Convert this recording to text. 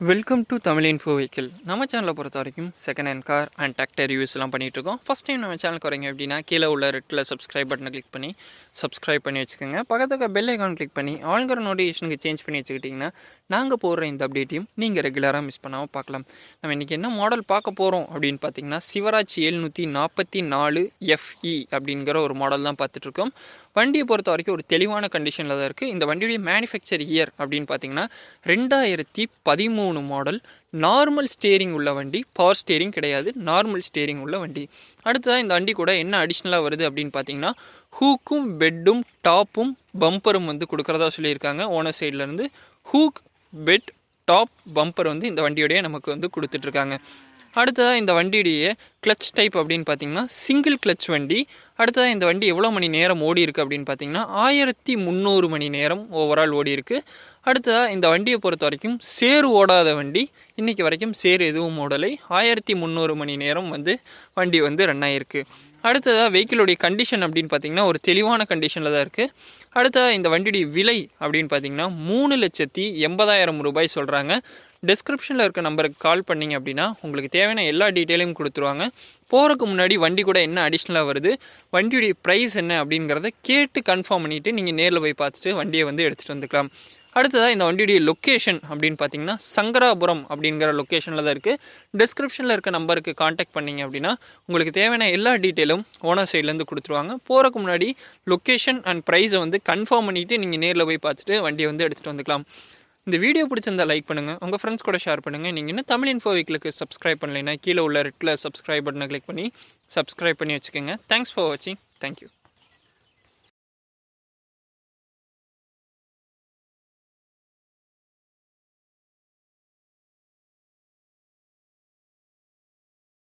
Welcome to Tamil info vehicle நம்ம சேனலை பொறுத்த வரைக்கும் second hand car and tractor ரிவ்யூஸ்லாம் பண்ணிகிட்ருக்கோம் ஃபஸ்ட் டைம் நம்ம சேனலுக்கு வரீங்க அப்படின்னா கீழே உள்ள ரெட்டில் சப்ஸ்கிரைப் பட்டனை கிளிக் பண்ணி சப்ஸ்கிரைப் பண்ணி வச்சுக்கோங்க. பக்கத்துக்கு பெல் ஐக்கான் கிளிக் பண்ணி ஆளுங்கிற நோட்டிஃபிகேஷனுக்கு சேஞ்ச் பண்ணி வச்சுக்கிட்டிங்கன்னா நாங்கள் போடுற இந்த அப்டேட்டையும் நீங்கள் ரெகுலராக மிஸ் பண்ணாமல் பார்க்கலாம். நம்ம இன்றைக்கி என்ன மாடல் பார்க்க போகிறோம் அப்படின்னு பார்த்தீங்கன்னா சிவராஜ் எழுநூற்றி நாற்பத்தி நாலு எஃப்இ அப்படிங்கிற ஒரு மாடல் தான் பார்த்துட்ருக்கோம் வண்டியை பொறுத்த வரைக்கும் ஒரு தெளிவான கண்டிஷனில் தான் இருக்குது இந்த வண்டியுடைய மேனுஃபேக்சர் இயர் அப்படின்னு பார்த்தீங்கன்னா ரெண்டாயிரத்தி பதிமூணு மாடல் நார்மல் ஸ்டேரிங் உள்ள வண்டி பவர் ஸ்டேரிங் கிடையாது. நார்மல் ஸ்டேரிங் உள்ள வண்டி. அடுத்ததாக இந்த வண்டி கூட என்ன அடிஷ்னலாக வருது அப்படின்னு பார்த்தீங்கன்னா ஹூக்கும் பெட்டும் டாப்பும் பம்பரும் வந்து கொடுக்குறதா சொல்லியிருக்காங்க. ஓனர் சைட்லேருந்து ஹூக் பெட் டாப் பம்பர் வந்து இந்த வண்டியோடைய நமக்கு வந்து கொடுத்துட்ருக்காங்க. அடுத்ததாக இந்த வண்டியுடைய கிளச் டைப் அப்படின்னு பார்த்தீங்கன்னா சிங்கிள் கிளச் வண்டி. அடுத்ததாக இந்த வண்டி எவ்வளோ மணி நேரம் ஓடி இருக்குது அப்படின்னு பார்த்தீங்கன்னா ஆயிரத்தி முந்நூறு மணி நேரம் ஓவரால் ஓடி இருக்குது அடுத்ததாக இந்த வண்டியை பொறுத்த வரைக்கும் சேறு ஓடாத வண்டி. இன்றைக்கி வரைக்கும் சேறு எதுவும் ஓடலை. ஆயிரத்தி முந்நூறு மணி நேரம் வந்து வண்டி வந்து ரன் ஆகிருக்கு அடுத்ததாக வெஹிக்கிளுடைய கண்டிஷன் அப்படின்னு பார்த்தீங்கன்னா ஒரு தெளிவான கண்டிஷனில் தான் இருக்குது அடுத்ததாக இந்த வண்டியுடைய விலை அப்படின்னு பார்த்தீங்கன்னா மூணு லட்சத்தி எண்பதாயிரம் ரூபாய் சொல்கிறாங்க டிஸ்கிரிப்ஷனில் இருக்க நம்பருக்கு கால் பண்ணிங்க அப்படின்னா உங்களுக்கு தேவையான எல்லா டீட்டெயிலையும் கொடுத்துருவாங்க. போகிறதுக்கு முன்னாடி வண்டி கூட என்ன அடிஷ்னலாக வருது வண்டியுடைய ப்ரைஸ் என்ன அப்படிங்கிறத கேட்டு கன்ஃபார்ம் பண்ணிவிட்டு நீங்கள் நேரில் போய் பார்த்துட்டு வண்டியை வந்து எடுத்துகிட்டு வந்துக்கலாம். அடுத்ததாக இந்த வண்டியுடைய லொக்கேஷன் அப்படின்னு பார்த்தீங்கன்னா சங்கராபுரம் அப்படிங்கிற லொக்கேஷனில் தான் இருக்குது டிஸ்கிரிப்ஷனில் இருக்க நம்பருக்கு காண்டாக்ட் பண்ணிங்க அப்படின்னா உங்களுக்கு தேவையான எல்லா டீட்டெயிலும் ஓனர் சைட்லேருந்து கொடுத்துருவாங்க. போகிறக்கு முன்னாடி லொக்கேஷன் அண்ட் ப்ரைஸை வந்து கன்ஃபார்ம் பண்ணிவிட்டு நீங்கள் நேரில் போய் பார்த்துட்டு வண்டியை வந்து எடுத்துகிட்டு வந்துக்கலாம். இந்த வீடியோ பிடிச்சிருந்தா லைக் பண்ணுங்கள் உங்கள் ஃப்ரெண்ட்ஸ் கூட ஷேர் பண்ணுங்கள் நீங்கள் இன்னும் தமிழ் இன்ஃபோ வீக்கிலுக்கு சப்ஸ்கிரைப் பண்ணலைன்னா கீழே உள்ள ரெட்டில் சப்ஸ்கிரைப் பட்டனை கிளிக் பண்ணி சப்ஸ்கிரைப் பண்ணி வச்சுக்கோங்க. தேங்க்ஸ் ஃபார் வாட்சிங் தேங்க்யூ